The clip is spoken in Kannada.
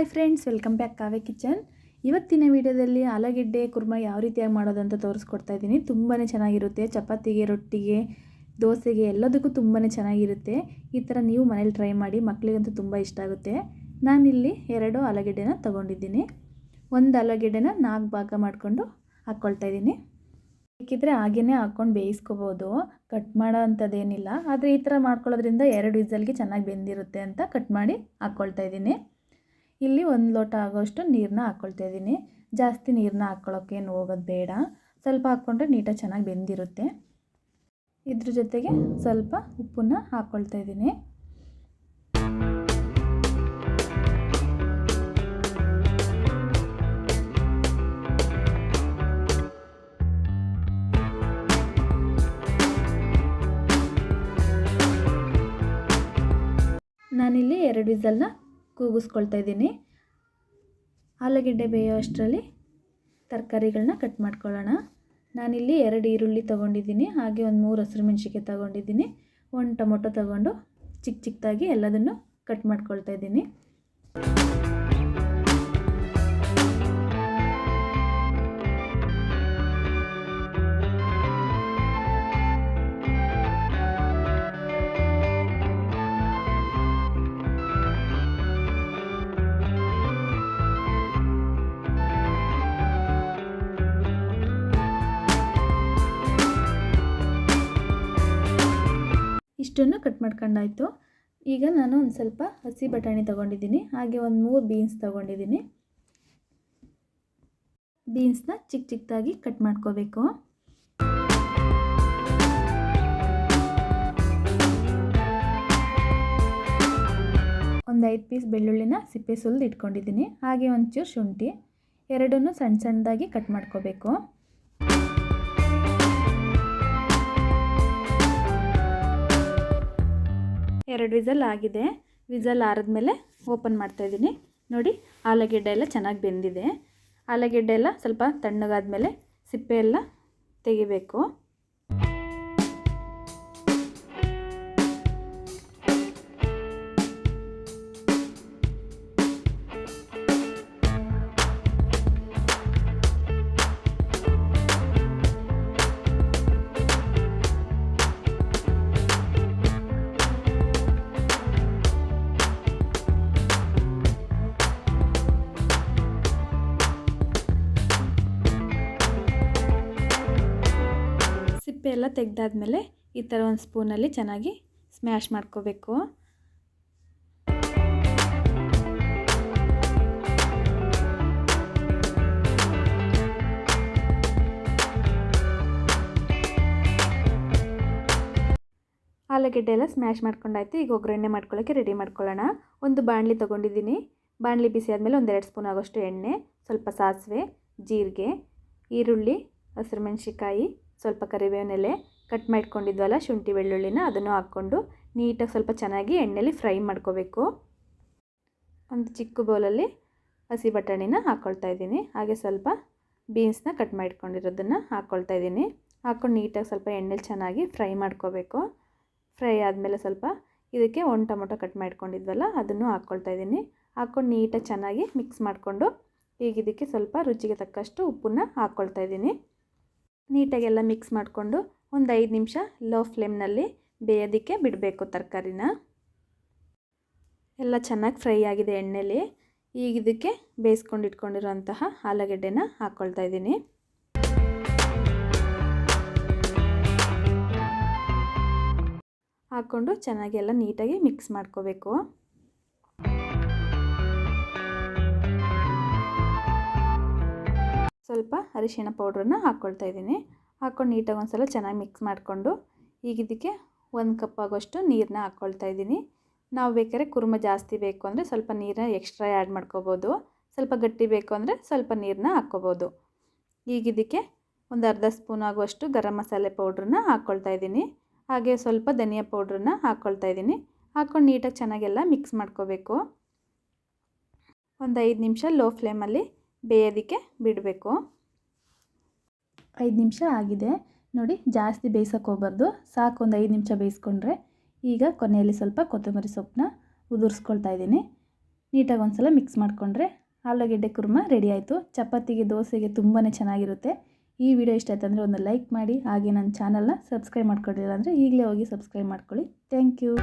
Hi friends, welcome back Kavya kitchen. ಇವತ್ತಿನ ವಿಡಿಯೋದಲ್ಲಿ ಆಲೂಗೆಡ್ಡೆ ಕುರ್ಮ ಯಾವ ರೀತಿಯಾಗಿ ಮಾಡೋದು ಅಂತ ತೋರಿಸ್ಕೊಡ್ತಾ ಇದ್ದೀನಿ. ತುಂಬಾ ಚೆನ್ನಾಗಿರುತ್ತೆ. ಚಪಾತಿಗೆ, ರೊಟ್ಟಿಗೆ, ದೋಸೆಗೆ ಎಲ್ಲದಕ್ಕೂ ತುಂಬಾ ಚೆನ್ನಾಗಿರುತ್ತೆ. ಈ ಥರ ನೀವು ಮನೇಲಿ ಟ್ರೈ ಮಾಡಿ ಮಕ್ಕಳಿಗಂತೂ ತುಂಬ ಇಷ್ಟ ಆಗುತ್ತೆ. ನಾನಿಲ್ಲಿ ಎರಡು ಆಲೂಗೆಡ್ಡೆನ ತೊಗೊಂಡಿದ್ದೀನಿ. ಒಂದು ಆಲೂಗೆಡ್ಡೆನ ನಾಲ್ಕು ಭಾಗ ಮಾಡಿಕೊಂಡು ಹಾಕ್ಕೊಳ್ತಾ ಇದ್ದೀನಿ. ಬೇಕಿದ್ರೆ ಹಾಗೇ ಹಾಕ್ಕೊಂಡು ಬೇಯಿಸ್ಕೋಬೋದು. ಕಟ್ ಮಾಡೋ ಅಂಥದ್ದೇನಿಲ್ಲ ಆದರೆ ಈ ಥರ ಮಾಡ್ಕೊಳ್ಳೋದ್ರಿಂದ ಎರಡು ವಿಸಲ್ಗೆ ಚೆನ್ನಾಗಿ ಬೆಂದಿರುತ್ತೆ ಅಂತ ಕಟ್ ಮಾಡಿ ಹಾಕ್ಕೊಳ್ತಾ ಇದ್ದೀನಿ. ಇಲ್ಲಿ ಒಂದು ಲೋಟ ಆಗೋಷ್ಟು ನೀರನ್ನ ಹಾಕ್ಕೊಳ್ತಾ ಇದ್ದೀನಿ. ಜಾಸ್ತಿ ನೀರನ್ನ ಹಾಕ್ಕೊಳ್ಳೋಕ್ಕೇನು ಹೋಗೋದು ಬೇಡ. ಸ್ವಲ್ಪ ಹಾಕ್ಕೊಂಡ್ರೆ ನೀಟಾಗಿ ಚೆನ್ನಾಗಿ ಬೆಂದಿರುತ್ತೆ. ಇದ್ರ ಜೊತೆಗೆ ಸ್ವಲ್ಪ ಉಪ್ಪನ್ನ ಹಾಕ್ಕೊಳ್ತಾ ಇದ್ದೀನಿ. ನಾನಿಲ್ಲಿ ಎರಡು ವಿಸಲ್ನ ಕೂಗಿಸ್ಕೊಳ್ತಾ ಇದ್ದೀನಿ. ಆಲೂಗೆಡ್ಡೆ ಬೇಯೋ ಅಷ್ಟರಲ್ಲಿ ತರಕಾರಿಗಳನ್ನ ಕಟ್ ಮಾಡ್ಕೊಳ್ಳೋಣ. ನಾನಿಲ್ಲಿ ಎರಡು ಈರುಳ್ಳಿ ತೊಗೊಂಡಿದ್ದೀನಿ, ಹಾಗೆ ಒಂದು ಮೂರು ಹಸಿರು ಮೆಣಸಿಗೆ ತೊಗೊಂಡಿದ್ದೀನಿ. ಒಂದು ಟೊಮೊಟೊ ತೊಗೊಂಡು ಚಿಕ್ಕ ಚಿಕ್ಕದಾಗಿ ಎಲ್ಲದನ್ನು ಕಟ್ ಮಾಡ್ಕೊಳ್ತಾ ಇದ್ದೀನಿ. ಇಷ್ಟನ್ನು ಕಟ್ ಮಾಡ್ಕೊಂಡಾಯಿತು. ಈಗ ನಾನು ಒಂದು ಸ್ವಲ್ಪ ಹಸಿ ಬಟಾಣಿ ತೊಗೊಂಡಿದ್ದೀನಿ. ಹಾಗೆ ಒಂದು ಮೂರು ಬೀನ್ಸ್ ತೊಗೊಂಡಿದ್ದೀನಿ. ಬೀನ್ಸ್ನ ಚಿಕ್ಕ ಚಿಕ್ಕದಾಗಿ ಕಟ್ ಮಾಡ್ಕೋಬೇಕು. ಒಂದು ಐದು ಪೀಸ್ ಬೆಳ್ಳುಳ್ಳಿನ ಸಿಪ್ಪೆ ಸುಲಿದು ಇಟ್ಕೊಂಡಿದ್ದೀನಿ. ಹಾಗೆ ಒಂಚೂರು ಶುಂಠಿ. ಎರಡನ್ನೂ ಸಣ್ಣ ಸಣ್ಣದಾಗಿ ಕಟ್ ಮಾಡ್ಕೋಬೇಕು. ಎರಡು ವಿಸಲ್ ಆಗಿದೆ. ವಿಸಲ್ ಆರಿದ್ಮೇಲೆ ಓಪನ್ ಮಾಡ್ತಾಯಿದ್ದೀನಿ ನೋಡಿ, ಆಲೂಗೆಡ್ಡೆ ಎಲ್ಲ ಚೆನ್ನಾಗಿ ಬೆಂದಿದೆ. ಆಲೂಗೆಡ್ಡೆ ಎಲ್ಲ ಸ್ವಲ್ಪ ತಣ್ಣಗಾದ ಮೇಲೆ ಸಿಪ್ಪೆ ಎಲ್ಲ ತೆಗಿಬೇಕು. ಎಲ್ಲ ತೆಗೆದಾದ್ಮೇಲೆ ಈ ಥರ ಒಂದು ಸ್ಪೂನಲ್ಲಿ ಚೆನ್ನಾಗಿ ಸ್ಮ್ಯಾಶ್ ಮಾಡ್ಕೋಬೇಕು. ಆಲೂಗೆಡ್ಡೆ ಎಲ್ಲ ಸ್ಮ್ಯಾಶ್ ಮಾಡ್ಕೊಂಡಾಯ್ತು. ಈಗ ಒಗ್ಗರಣೆ ಮಾಡ್ಕೊಳ್ಳೋಕ್ಕೆ ರೆಡಿ ಮಾಡ್ಕೊಳ್ಳೋಣ. ಒಂದು ಬಾಣಲಿ ತೊಗೊಂಡಿದ್ದೀನಿ. ಬಾಣಲಿ ಬಿಸಿ ಆದಮೇಲೆ ಒಂದೆರಡು ಸ್ಪೂನ್ ಆಗೋಷ್ಟು ಎಣ್ಣೆ, ಸ್ವಲ್ಪ ಸಾಸಿವೆ, ಜೀರಿಗೆ, ಈರುಳ್ಳಿ, ಹಸಿರು ಮೆಣಸಿಕಾಯಿ ಸ್ವಲ್ಪ ಕರಿಬೇವಿನ ಎಲೆ ಕಟ್ ಮಾಡ್ಕೊಂಡಿದ್ವಲ್ಲ, ಶುಂಠಿ ಬೆಳ್ಳುಳ್ಳಿನ ಅದನ್ನು ಹಾಕ್ಕೊಂಡು ನೀಟಾಗಿ ಸ್ವಲ್ಪ ಚೆನ್ನಾಗಿ ಎಣ್ಣೆಲಿ ಫ್ರೈ ಮಾಡ್ಕೋಬೇಕು. ಒಂದು ಚಿಕ್ಕ ಬೌಲಲ್ಲಿ ಹಸಿ ಬಟಾಣಿನ ಹಾಕ್ಕೊಳ್ತಾ ಇದ್ದೀನಿ. ಹಾಗೆ ಸ್ವಲ್ಪ ಬೀನ್ಸ್ನ ಕಟ್ ಮಾಡಿಕೊಂಡಿರೋದನ್ನು ಹಾಕ್ಕೊಳ್ತಾ ಇದ್ದೀನಿ. ಹಾಕ್ಕೊಂಡು ನೀಟಾಗಿ ಸ್ವಲ್ಪ ಎಣ್ಣೆಲಿ ಚೆನ್ನಾಗಿ ಫ್ರೈ ಮಾಡ್ಕೋಬೇಕು. ಫ್ರೈ ಆದಮೇಲೆ ಸ್ವಲ್ಪ ಇದಕ್ಕೆ ಒಂದು ಟೊಮೊಟೊ ಕಟ್ ಮಾಡ್ಕೊಂಡಿದ್ವಲ್ಲ, ಅದನ್ನು ಹಾಕ್ಕೊಳ್ತಾ ಇದ್ದೀನಿ. ಹಾಕ್ಕೊಂಡು ನೀಟಾಗಿ ಚೆನ್ನಾಗಿ ಮಿಕ್ಸ್ ಮಾಡಿಕೊಂಡು ಈಗ ಇದಕ್ಕೆ ಸ್ವಲ್ಪ ರುಚಿಗೆ ತಕ್ಕಷ್ಟು ಉಪ್ಪನ್ನ ಹಾಕ್ಕೊಳ್ತಾ ಇದ್ದೀನಿ. ನೀಟಾಗೆಲ್ಲ ಮಿಕ್ಸ್ ಮಾಡಿಕೊಂಡು ಒಂದು ಐದು ನಿಮಿಷ ಲೋ ಫ್ಲೇಮ್ನಲ್ಲಿ ಬೇಯೋದಕ್ಕೆ ಬಿಡಬೇಕು ತರಕಾರಿನ. ಎಲ್ಲ ಚೆನ್ನಾಗಿ ಫ್ರೈ ಆಗಿದೆ ಎಣ್ಣೆಲಿ. ಈಗ ಇದಕ್ಕೆ ಬೇಯಿಸ್ಕೊಂಡು ಇಟ್ಕೊಂಡಿರೋಂತಹ ಆಲೂಗೆಡ್ಡೆನ ಹಾಕ್ಕೊಳ್ತಾ ಇದ್ದೀನಿ. ಹಾಕ್ಕೊಂಡು ಚೆನ್ನಾಗಿ ಎಲ್ಲ ನೀಟಾಗಿ ಮಿಕ್ಸ್ ಮಾಡ್ಕೋಬೇಕು. ಸ್ವಲ್ಪ ಅರಿಶಿಣ ಪೌಡ್ರನ್ನ ಹಾಕ್ಕೊಳ್ತಾ ಇದ್ದೀನಿ. ಹಾಕ್ಕೊಂಡು ನೀಟಾಗಿ ಒಂದು ಸಲ ಚೆನ್ನಾಗಿ ಮಿಕ್ಸ್ ಮಾಡಿಕೊಂಡು ಈಗ ಇದಕ್ಕೆ ಒಂದು ಕಪ್ ಆಗೋಷ್ಟು ನೀರನ್ನ ಹಾಕ್ಕೊಳ್ತಾ ಇದ್ದೀನಿ. ನಾವು ಬೇಕಾದ್ರೆ ಕುರ್ಮ ಜಾಸ್ತಿ ಬೇಕು ಅಂದರೆ ಸ್ವಲ್ಪ ನೀರನ್ನ ಎಕ್ಸ್ಟ್ರಾ ಆ್ಯಡ್ ಮಾಡ್ಕೋಬೋದು. ಸ್ವಲ್ಪ ಗಟ್ಟಿ ಬೇಕು ಅಂದರೆ ಸ್ವಲ್ಪ ನೀರನ್ನ ಹಾಕ್ಕೋಬೋದು ಈಗ ಇದಕ್ಕೆ ಒಂದು ಅರ್ಧ ಸ್ಪೂನ್ ಆಗುವಷ್ಟು ಗರಂ ಮಸಾಲೆ ಪೌಡ್ರನ್ನ ಹಾಕ್ಕೊಳ್ತಾ ಇದ್ದೀನಿ. ಹಾಗೆ ಸ್ವಲ್ಪ ಧನಿಯಾ ಪೌಡ್ರನ್ನ ಹಾಕ್ಕೊಳ್ತಾ ಇದ್ದೀನಿ. ಹಾಕ್ಕೊಂಡು ನೀಟಾಗಿ ಚೆನ್ನಾಗೆಲ್ಲ ಮಿಕ್ಸ್ ಮಾಡ್ಕೋಬೇಕು. ಒಂದು ಐದು ನಿಮಿಷ ಲೋ ಫ್ಲೇಮಲ್ಲಿ ಬೇಯೋದಕ್ಕೆ ಬಿಡಬೇಕು. ಐದು ನಿಮಿಷ ಆಗಿದೆ. ನೋಡಿ, ಜಾಸ್ತಿ ಬೇಯಿಸೋಕೆ ಹೋಗ್ಬಾರ್ದು. ಸಾಕು, ಒಂದು ಐದು ನಿಮಿಷ ಬೇಯಿಸ್ಕೊಂಡ್ರೆ. ಈಗ ಕೊನೆಯಲ್ಲಿ ಸ್ವಲ್ಪ ಕೊತ್ತಂಬರಿ ಸೊಪ್ಪನ್ನ ಉದುರಿಸ್ಕೊಳ್ತಾ ಇದ್ದೀನಿ. ನೀಟಾಗಿ ಒಂದು ಸಲ ಮಿಕ್ಸ್ ಮಾಡಿಕೊಂಡ್ರೆ ಆಲೂಗೆಡ್ಡೆ ಕುರ್ಮ ರೆಡಿ ಆಯಿತು. ಚಪಾತಿಗೆ, ದೋಸೆಗೆ ತುಂಬಾ ಚೆನ್ನಾಗಿರುತ್ತೆ. ಈ ವಿಡಿಯೋ ಇಷ್ಟ ಆಯ್ತು ಅಂದರೆ ಒಂದು ಲೈಕ್ ಮಾಡಿ. ಹಾಗೆ ನನ್ನ ಚಾನಲ್ನ ಸಬ್ಸ್ಕ್ರೈಬ್ ಮಾಡ್ಕೊಂಡಿಲ್ಲ ಅಂದರೆ ಈಗಲೇ ಹೋಗಿ ಸಬ್ಸ್ಕ್ರೈಬ್ ಮಾಡ್ಕೊಳ್ಳಿ. Thank you.